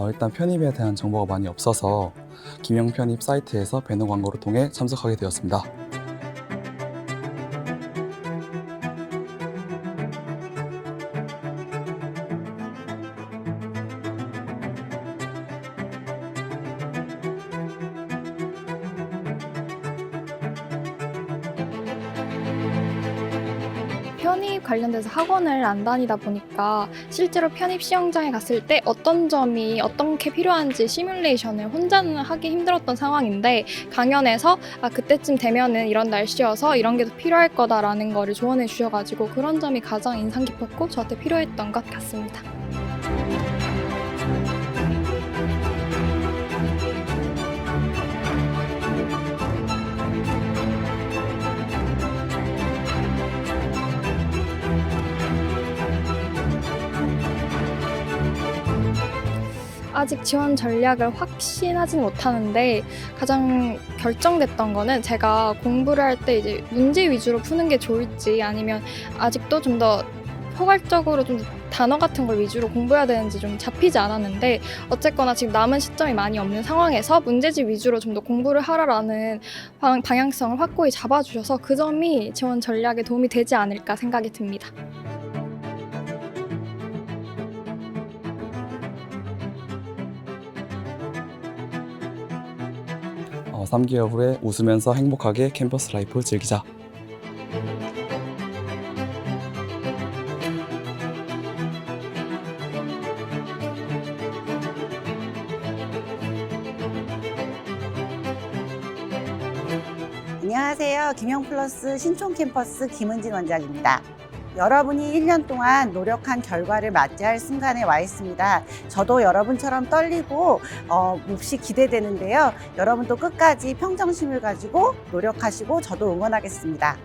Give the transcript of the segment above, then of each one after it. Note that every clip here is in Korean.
어, 일단 편입에 대한 정보가 많이 없어서 김영 편입 사이트에서 배너 광고를 통해 참석하게 되었습니다. 편입 관련돼서 학원을 안 다니다 보니까 실제로 편입 시험장에 갔을 때 어떤 점이 어떻게 필요한지 시뮬레이션을 혼자는 하기 힘들었던 상황인데 강연에서 아 그때쯤 되면은 이런 날씨여서 이런 게 더 필요할 거다라는 거를 조언해 주셔가지고 그런 점이 가장 인상 깊었고 저한테 필요했던 것 같습니다. 아직 지원 전략을 확신하지는 못하는데 가장 결정됐던 거는 제가 공부를 할 때 이제 문제 위주로 푸는 게 좋을지 아니면 아직도 좀 더 포괄적으로 좀 단어 같은 걸 위주로 공부해야 되는지 좀 잡히지 않았는데 어쨌거나 지금 남은 시점이 많이 없는 상황에서 문제집 위주로 좀 더 공부를 하라라는 방, 방향성을 확고히 잡아주셔서 그 점이 지원 전략에 도움이 되지 않을까 생각이 듭니다. 3개월 후에 웃으면서 행복하게 캠퍼스 라이프 즐기자. 안녕하세요. 김영 플러스 신촌 캠퍼스 김은진 원장입니다. 여러분이 1년 동안 노력한 결과를 맞이할 순간에 와 있습니다. 저도 여러분처럼 떨리고 어, 몹시 기대되는데요. 여러분도 끝까지 평정심을 가지고 노력하시고 저도 응원하겠습니다.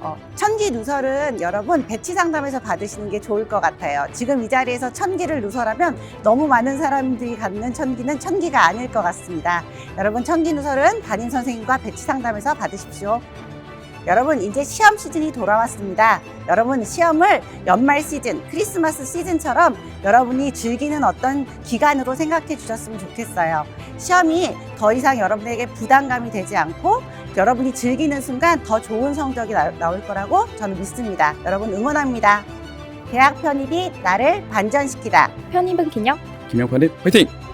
어, 천기 누설은 여러분 배치 상담에서 받으시는 게 좋을 것 같아요. 지금 이 자리에서 천기를 누설하면 너무 많은 사람들이 갖는 천기는 천기가 아닐 것 같습니다. 여러분 천기 누설은 담임 선생님과 배치 상담에서 받으십시오. 여러분 이제 시험 시즌이 돌아왔습니다. 여러분 시험을 연말 시즌, 크리스마스 시즌처럼 여러분이 즐기는 어떤 기간으로 생각해 주셨으면 좋겠어요. 시험이 더 이상 여러분에게 부담감이 되지 않고 여러분이 즐기는 순간 더 좋은 성적이 나, 나올 거라고 저는 믿습니다. 여러분 응원합니다. 대학 편입이 나를 반전시키다. 편입은 기념. 김영 편입 화이팅!